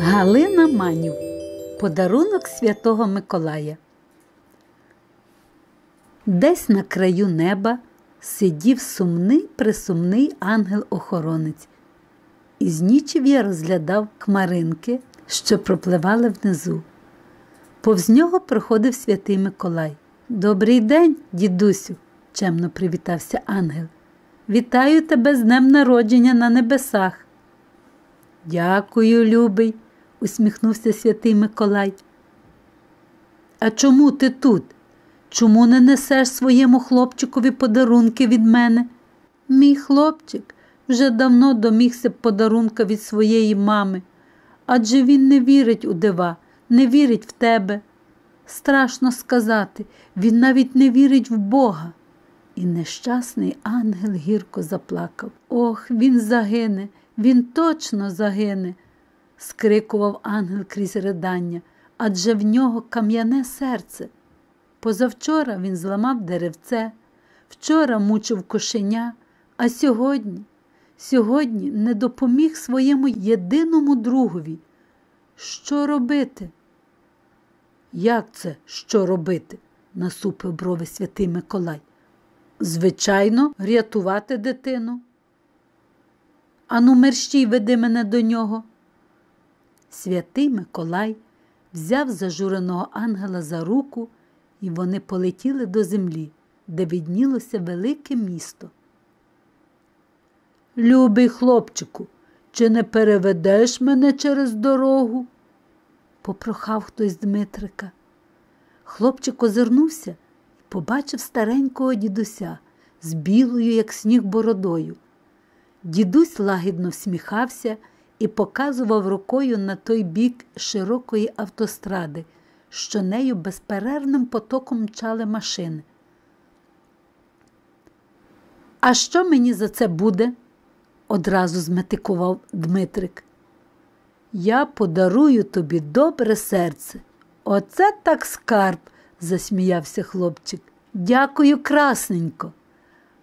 Галина Манів. Подарунок Святого Миколая. Десь на краю неба сидів сумний присумний ангел-охоронець. І з нічів'я розглядав хмаринки, що пропливали внизу. Повз нього проходив святий Миколай. Добрий день, дідусю, чемно привітався ангел. Вітаю тебе з днем народження на небесах. Дякую, любий, усміхнувся святий Миколай. А чому ти тут? Чому не несеш своєму хлопчикові подарунки від мене? Мій хлопчик вже давно домігся подарунка від своєї мами, адже він не вірить у дива, не вірить в тебе. Страшно сказати, він навіть не вірить в Бога. І нещасний ангел гірко заплакав. Ох, він загине, він точно загине, скрикував ангел крізь ридання, адже в нього кам'яне серце. Позавчора він зламав деревце, вчора мучив кошеня, а сьогодні, сьогодні не допоміг своєму єдиному другові. Що робити? Як це що робити? насупив брови святий Миколай. Звичайно, рятувати дитину. Ану, мерщій веди мене до нього. Святий Миколай взяв зажуреного ангела за руку, і вони полетіли до землі, де віднілося велике місто. Любий хлопчику, чи не переведеш мене через дорогу? попрохав хтось Дмитрика. Хлопчик озирнувся і побачив старенького дідуся з білою, як сніг, бородою. Дідусь лагідно всміхався і показував рукою на той бік широкої автостради, що нею безперервним потоком мчали машини. А що мені за це буде? одразу зметикував Дмитрик. Я подарую тобі добре серце. Оце так скарб, засміявся хлопчик. Дякую, красненько.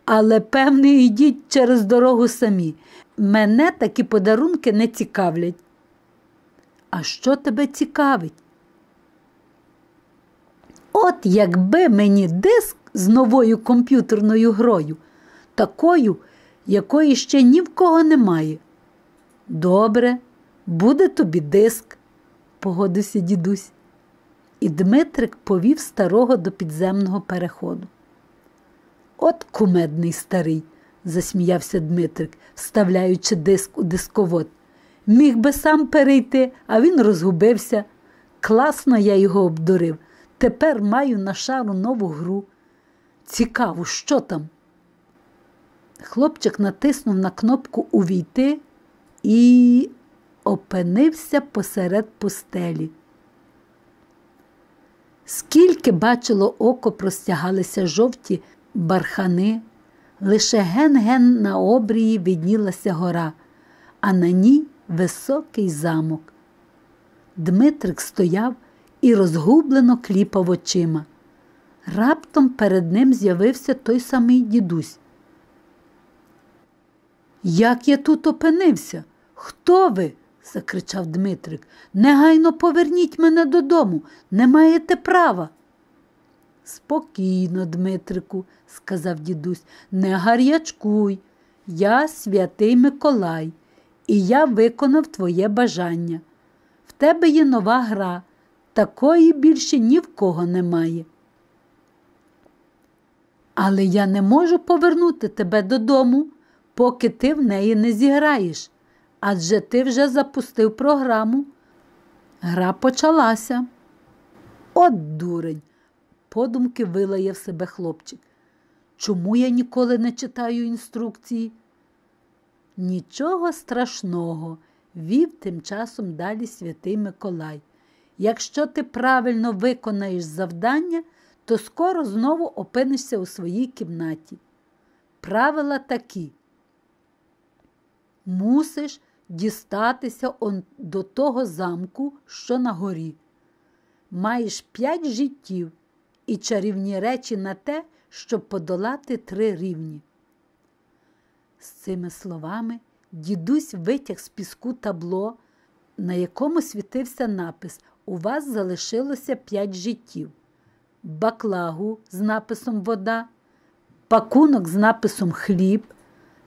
Але, певне, йдіть через дорогу самі. Мене такі подарунки не цікавлять. А що тебе цікавить? От якби мені диск з новою комп'ютерною грою, такою, якої ще ні в кого немає. Добре, буде тобі диск, погодився дідусь. І Дмитрик повів старого до підземного переходу. От кумедний старий, засміявся Дмитрик, вставляючи диск у дисковод. Міг би сам перейти, а він розгубився. Класно я його обдурив. Тепер маю на шару нову гру. Цікаво, що там? Хлопчик натиснув на кнопку Увійти і опинився посеред пустелі. Скільки бачило око, простягалися жовті бархани, лише ген-ген на обрії віднілася гора, а на ній високий замок. Дмитрик стояв і розгублено кліпав очима. Раптом перед ним з'явився той самий дідусь. Як я тут опинився? Хто ви? закричав Дмитрик. Негайно поверніть мене додому, не маєте права. Спокійно, Дмитрику, сказав дідусь, не гарячкуй. Я святий Миколай, і я виконав твоє бажання. В тебе є нова гра, такої більше ні в кого немає. Але я не можу повернути тебе додому, поки ти в неї не зіграєш, адже ти вже запустив програму. Гра почалася. От дурень, подумки вилаяв себе хлопчик. Чому я ніколи не читаю інструкції? Нічого страшного, вів тим часом далі святий Миколай. Якщо ти правильно виконаєш завдання, то скоро знову опинишся у своїй кімнаті. Правила такі. Мусиш дістатися до того замку, що на горі. Маєш п'ять життів і чарівні речі на те, щоб подолати три рівні. З цими словами дідусь витяг з піску табло, на якому світився напис У вас залишилося п'ять життів, баклагу з написом Вода, пакунок з написом Хліб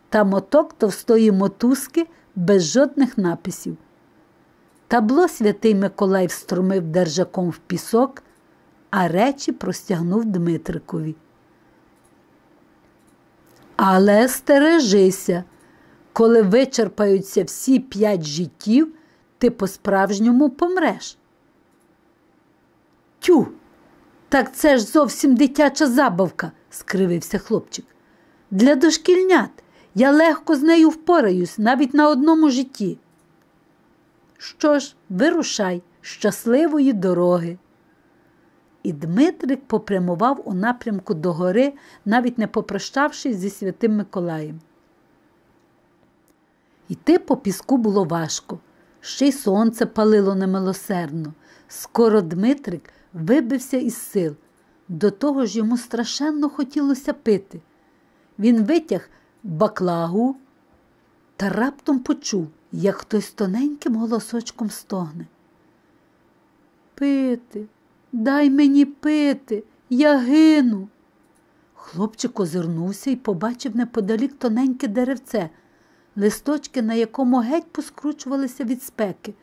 та моток товстої мотузки без жодних написів. Табло святий Миколай встромив держаком в пісок, а речі простягнув Дмитрикові. Але стережися, коли вичерпаються всі п'ять життів, ти по-справжньому помреш. Тю, так це ж зовсім дитяча забавка, скривився хлопчик. Для дошкільнят я легко з нею впораюсь навіть на одному житті. Що ж, вирушай, щасливої дороги. І Дмитрик попрямував у напрямку до гори, навіть не попрощавшись зі святим Миколаєм. Йти по піску було важко, ще й сонце палило немилосердно. Скоро Дмитрик вибився із сил. До того ж йому страшенно хотілося пити. Він витяг баклагу та раптом почув, як хтось тоненьким голосочком стогне. Пити, дай мені пити, я гину. Хлопчик озирнувся і побачив неподалік тоненьке деревце, листочки, на якому геть поскручувалися від спеки.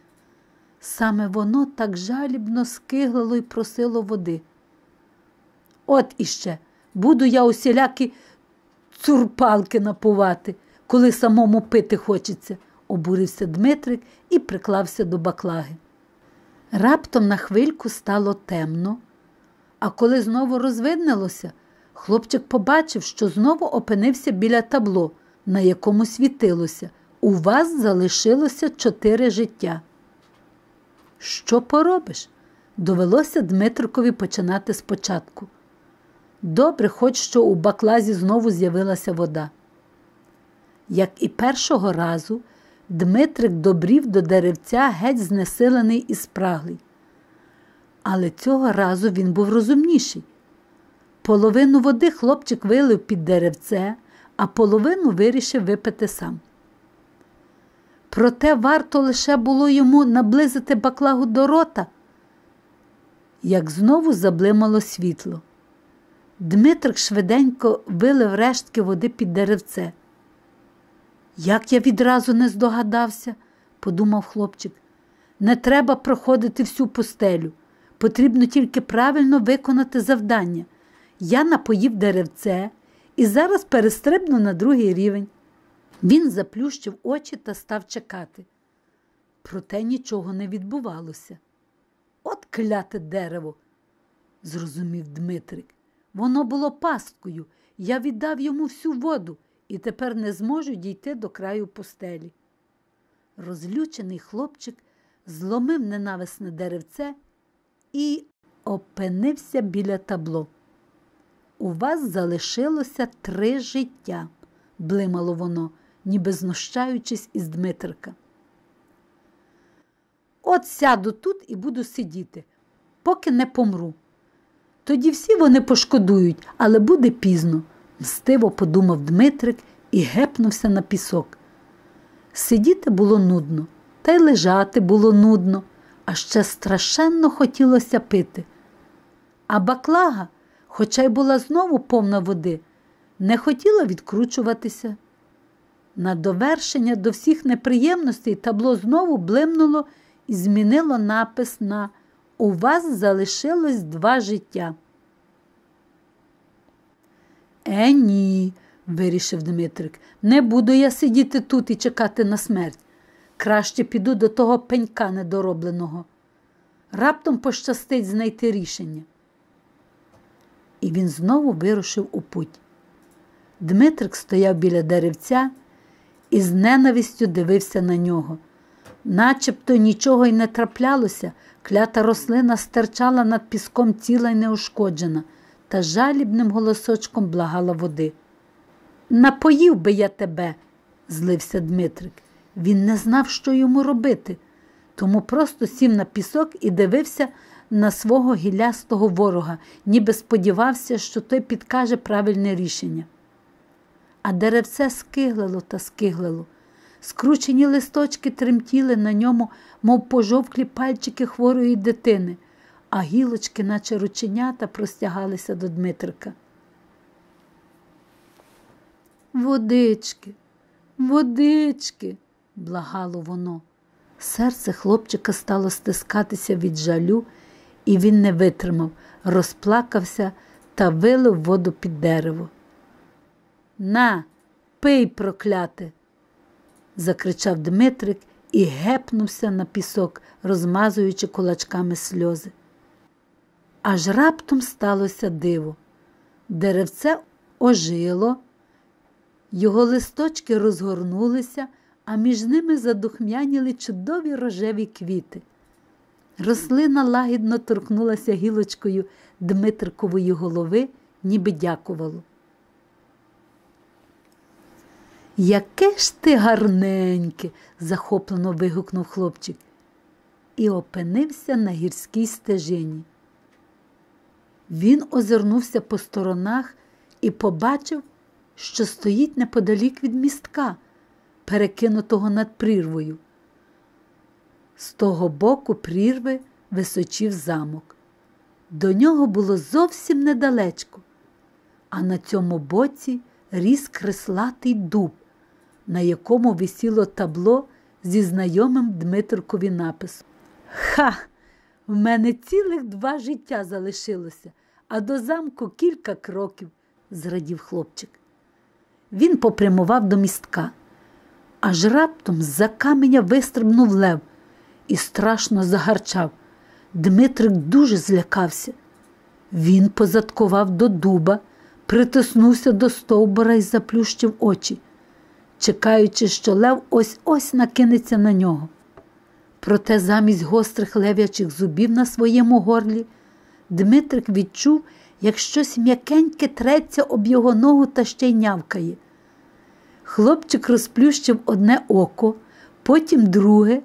Саме воно так жалібно скиглило і просило води. От іще буду я усілякі цурпалки напувати, коли самому пити хочеться, обурився Дмитрик і приклався до баклаги. Раптом на хвильку стало темно, а коли знову розвиднилося, хлопчик побачив, що знову опинився біля табло, на якому світилося. У вас залишилося чотири життя. Що поробиш? Довелося Дмитрикові починати спочатку. Добре, хоч що у баклазі знову з'явилася вода. Як і першого разу, Дмитрик добрів до деревця геть знесилений і спраглий. Але цього разу він був розумніший. Половину води хлопчик вилив під деревце, а половину вирішив випити сам. Проте варто лише було йому наблизити баклагу до рота, як знову заблимало світло. Дмитрик швиденько вилив рештки води під деревце. Як я відразу не здогадався, подумав хлопчик. Не треба проходити всю пустелю. Потрібно тільки правильно виконати завдання. Я напоїв деревце і зараз перестрибну на другий рівень. Він заплющив очі та став чекати. Проте нічого не відбувалося. От кляте дерево, зрозумів Дмитрик. Воно було пасткою. Я віддав йому всю воду і тепер не зможу дійти до краю пустелі. Розлючений хлопчик зломив ненависне деревце і опинився біля табло. У вас залишилося три життя, блимало воно, ніби знущаючись із Дмитрика. От сяду тут і буду сидіти, поки не помру. Тоді всі вони пошкодують, але буде пізно, мстиво подумав Дмитрик і гепнувся на пісок. Сидіти було нудно, та й лежати було нудно, а ще страшенно хотілося пити. А баклага, хоча й була знову повна води, не хотіла відкручуватися. На довершення до всіх неприємностей табло знову блимнуло і змінило напис на У вас залишилось два життя. Е, ні, вирішив Дмитрик, не буду я сидіти тут і чекати на смерть. Краще піду до того пенька недоробленого. Раптом пощастить знайти рішення. І він знову вирушив у путь. Дмитрик стояв біля деревця і з ненавистю дивився на нього. Начебто нічого й не траплялося, клята рослина стирчала над піском ціла й неушкоджена, та жалібним голосочком благала води. Напоїв би я тебе, злився Дмитрик. Він не знав, що йому робити, тому просто сів на пісок і дивився на свого гілястого ворога, ніби сподівався, що той підкаже правильне рішення. А деревце скиглило та скиглило. Скручені листочки тремтіли на ньому, мов пожовклі пальчики хворої дитини, а гілочки, наче рученята, простягалися до Дмитрика. Водички, водички, благало воно. Серце хлопчика стало стискатися від жалю, і він не витримав, розплакався та вилив воду під дерево. На, пий, прокляте, закричав Дмитрик і гепнувся на пісок, розмазуючи кулачками сльози. Аж раптом сталося диво. Деревце ожило, його листочки розгорнулися, а між ними задухмяніли чудові рожеві квіти. Рослина лагідно торкнулася гілочкою Дмитрикової голови, ніби дякувало. Яке ж ти гарненьке, захоплено вигукнув хлопчик і опинився на гірській стежині. Він озирнувся по сторонах і побачив, що стоїть неподалік від містка, перекинутого над прірвою. З того боку прірви височив замок. До нього було зовсім недалечко, а на цьому боці ріс креслатий дуб, на якому висіло табло зі знайомим Дмитрикові написом. Ха! В мене цілих два життя залишилося, а до замку кілька кроків, зрадів хлопчик. Він попрямував до містка, аж раптом з-за каменя вистрибнув лев і страшно загарчав. Дмитрик дуже злякався. Він позадкував до дуба, притиснувся до стовбура і заплющив очі, чекаючи, що лев ось ось накинеться на нього. Проте замість гострих лев'ячих зубів на своєму горлі Дмитрик відчув, як щось м'якеньке треться об його ногу та ще й нявкає. Хлопчик розплющив одне око, потім друге,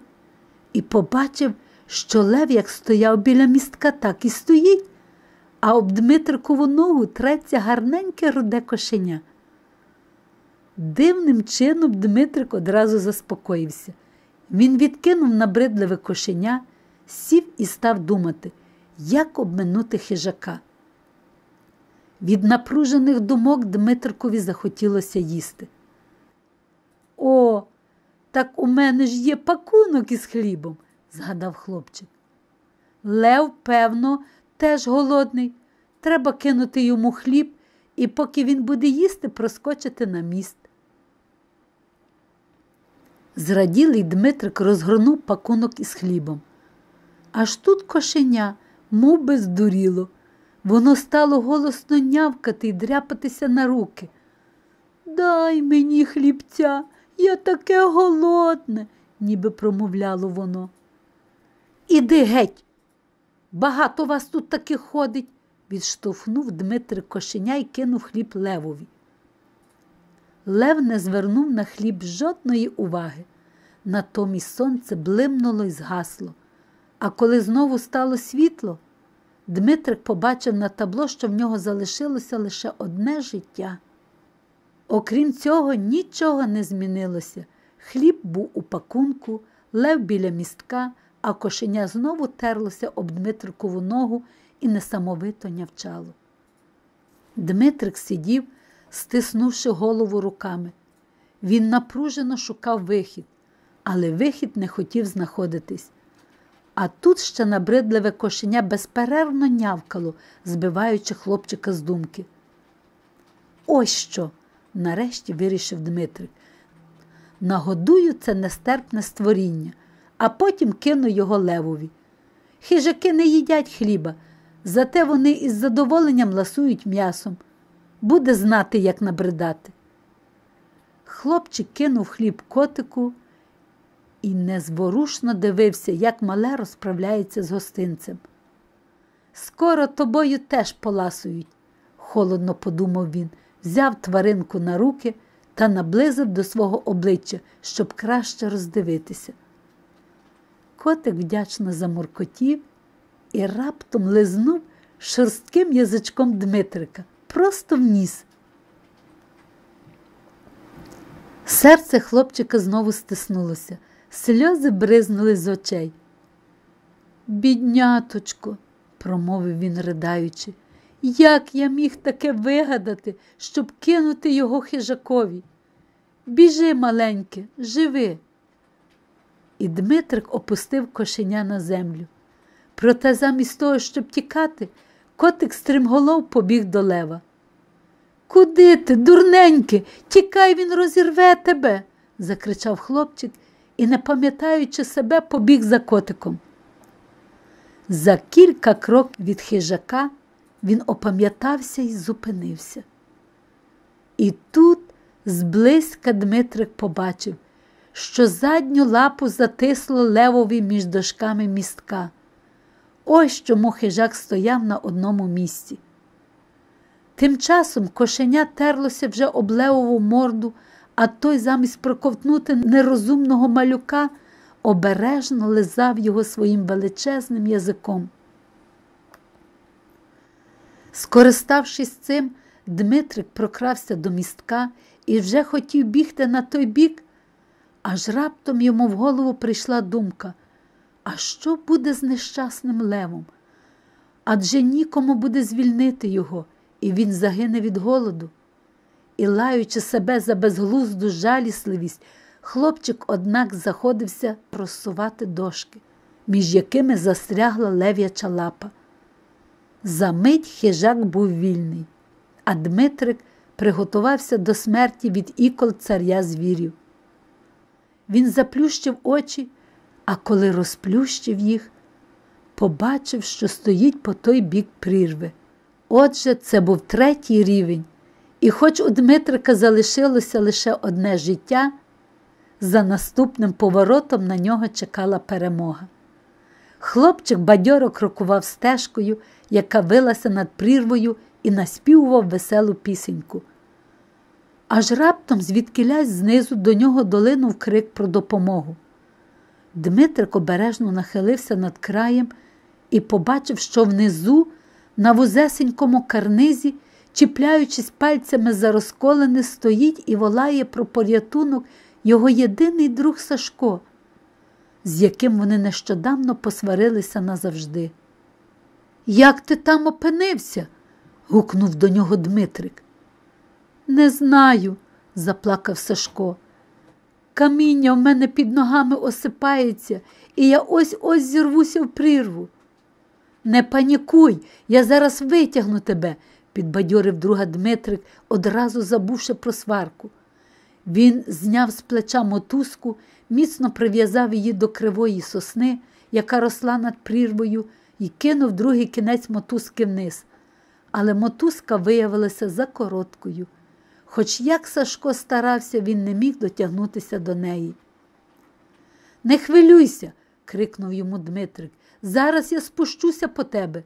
і побачив, що лев як стояв біля містка, так і стоїть, а об Дмитрикову ногу треться гарненьке руде кошеня. Дивним чином Дмитрик одразу заспокоївся. Він відкинув набридливе кошеня, сів і став думати, як обминути хижака. Від напружених думок Дмитрикові захотілося їсти. О, так у мене ж є пакунок із хлібом, згадав хлопчик. Лев, певно, теж голодний. Треба кинути йому хліб і, поки він буде їсти, проскочити на міст. Зраділий Дмитрик розгорнув пакунок із хлібом. Аж тут кошеня, мов би здуріло. Воно стало голосно нявкати й дряпатися на руки. Дай мені хлібця, я таке голодне, ніби промовляло воно. Іди геть. Багато вас тут таки ходить, відштовхнув Дмитрик кошеня і кинув хліб левові. Лев не звернув на хліб жодної уваги. Натомість сонце блимнуло і згасло. А коли знову стало світло, Дмитрик побачив на табло, що в нього залишилося лише одне життя. Окрім цього, нічого не змінилося. Хліб був у пакунку, лев біля містка, а кошеня знову терлося об Дмитрикову ногу і несамовито нявчало. Дмитрик сидів, стиснувши голову руками. Він напружено шукав вихід, але вихід не хотів знаходитись. А тут ще набридливе кошеня безперервно нявкало, збиваючи хлопчика з думки. Ось що, нарешті вирішив Дмитрик. Нагодую це нестерпне створіння, а потім кину його левові. Хижаки не їдять хліба, зате вони із задоволенням ласують м'ясом. Буде знати, як набридати. Хлопчик кинув хліб котику і незворушно дивився, як мале розправляється з гостинцем. Скоро тобою теж поласують, холодно подумав він, взяв тваринку на руки та наблизив до свого обличчя, щоб краще роздивитися. Котик вдячно замуркотів і раптом лизнув шорстким язичком Дмитрика просто в ніс. Серце хлопчика знову стиснулося, сльози бризнули з очей. Бідняточко, промовив він, ridaючи, як я міг таке вигадати, щоб кинути його хижакові? Біжи, маленьке, живи. І Дмитрик опустив кошеня на землю. Проте замість того, щоб тікати, котик стрімголов побіг до лева. Куди ти, дурненьке, тікай, він розірве тебе, закричав хлопчик і, не пам'ятаючи себе, побіг за котиком. За кілька кроків від хижака він опам'ятався і зупинився. І тут зблизька Дмитрик побачив, що задню лапу затисло левові між дошками містка. Ось чому хижак стояв на одному місці. Тим часом кошеня терлося вже об левову морду, а той замість проковтнути нерозумного малюка обережно лизав його своїм величезним язиком. Скориставшись цим, Дмитрик прокрався до містка і вже хотів бігти на той бік, аж раптом йому в голову прийшла думка, а що буде з нещасним левом? Адже нікому буде звільнити його, і він загине від голоду. І, лаючи себе за безглузду жалісливість, хлопчик, однак, заходився розсувати дошки, між якими застрягла лев'яча лапа. Замить хижак був вільний, а Дмитрик приготувався до смерті від ікол царя звірів. Він заплющив очі, а коли розплющив їх, побачив, що стоїть по той бік прірви. Отже, це був третій рівень, і хоч у Дмитрика залишилося лише одне життя, за наступним поворотом на нього чекала перемога. Хлопчик бадьоро крокував стежкою, яка вилася над прірвою, і наспівував веселу пісеньку. Аж раптом, звідкилясь знизу, до нього долинув крик про допомогу. Дмитрик обережно нахилився над краєм і побачив, що внизу, на вузесенькому карнизі, чіпляючись пальцями за розколене, стоїть і волає про порятунок його єдиний друг Сашко, з яким вони нещодавно посварилися назавжди. Як ти там опинився? гукнув до нього Дмитрик. Не знаю, заплакав Сашко. Каміння в мене під ногами осипається, і я ось ось зірвуся в прірву. Не панікуй, я зараз витягну тебе, підбадьорив друга Дмитрик, одразу забувши про сварку. Він зняв з плеча мотузку, міцно прив'язав її до кривої сосни, яка росла над прірвою, і кинув другий кінець мотузки вниз. Але мотузка виявилася за короткою. Хоч як Сашко старався, він не міг дотягнутися до неї. Не хвилюйся, крикнув йому Дмитрик. Зараз я спущуся по тебе.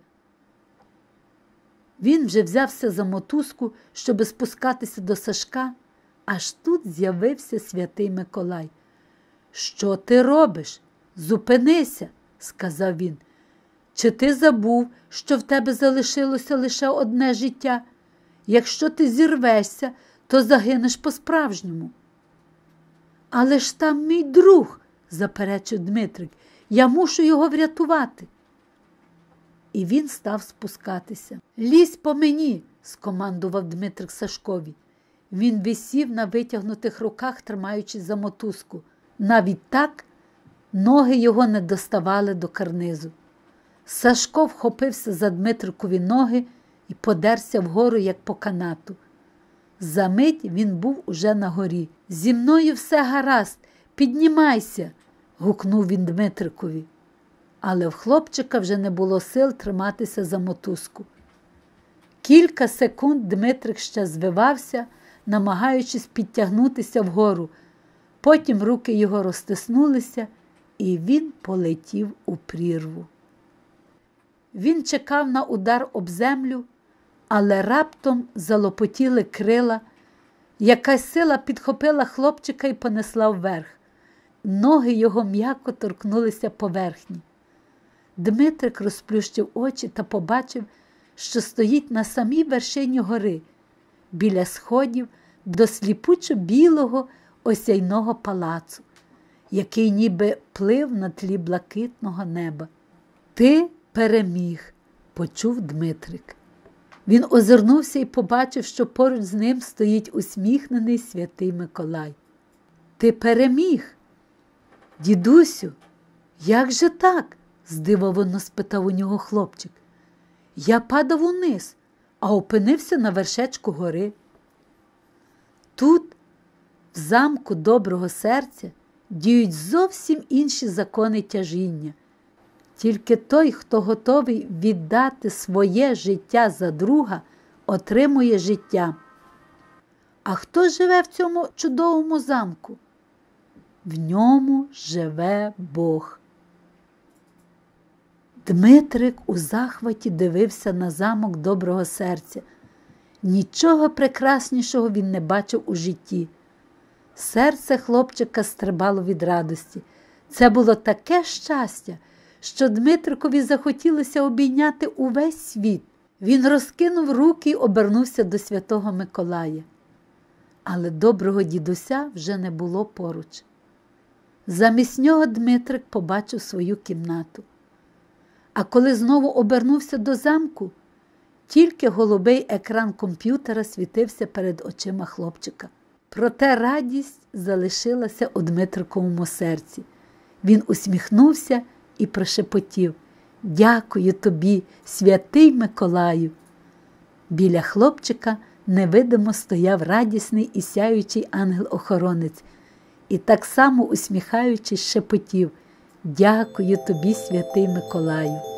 Він вже взявся за мотузку, щоби спускатися до Сашка, аж тут з'явився святий Миколай. Що ти робиш? Зупинися, сказав він. Чи ти забув, що в тебе залишилося лише одне життя? Якщо ти зірвешся, то загинеш по-справжньому. Але ж там мій друг, заперечив Дмитрик, я мушу його врятувати. І він став спускатися. Лізь по мені, скомандував Дмитрик Сашкові. Він висів на витягнутих руках, тримаючись за мотузку. Навіть так ноги його не доставали до карнизу. Сашко вхопився за Дмитрикові ноги і подерся вгору, як по канату. Замить він був уже на горі. Зі мною все гаразд, піднімайся, гукнув він Дмитрикові. Але в хлопчика вже не було сил триматися за мотузку. Кілька секунд Дмитрик ще звивався, намагаючись підтягнутися вгору. Потім руки його розтиснулися, і він полетів у прірву. Він чекав на удар об землю, але раптом залопотіли крила. Якась сила підхопила хлопчика і понесла вверх. Ноги його м'яко торкнулися поверхні. Дмитрик розплющив очі та побачив, що стоїть на самій вершині гори, біля сходів до сліпучо білого, осяйного палацу, який ніби плив на тлі блакитного неба. Ти переміг, почув Дмитрик. Він озирнувся і побачив, що поруч з ним стоїть усміхнений святий Миколай. Ти переміг. Дідусю, як же так? здивовано спитав у нього хлопчик. Я падав униз, а опинився на вершечку гори. Тут, в замку доброго серця, діють зовсім інші закони тяжіння. Тільки той, хто готовий віддати своє життя за друга, отримує життя. А хто живе в цьому чудовому замку? В ньому живе Бог. Дмитрик у захваті дивився на замок доброго серця. Нічого прекраснішого він не бачив у житті. Серце хлопчика стрибало від радості. Це було таке щастя, що Дмитрикові захотілося обійняти увесь світ. Він розкинув руки й обернувся до святого Миколая. Але доброго дідуся вже не було поруч. Замість нього Дмитрик побачив свою кімнату. А коли знову обернувся до замку, тільки голубий екран комп'ютера світився перед очима хлопчика. Проте радість залишилася у Дмитриковому серці. Він усміхнувся і прошепотів Дякую тобі, святий Миколаю. Біля хлопчика невидимо стояв радісний і сяючий ангел-охоронець, і так само усміхаючись, шепотів Дякую тобі, святий Миколаю.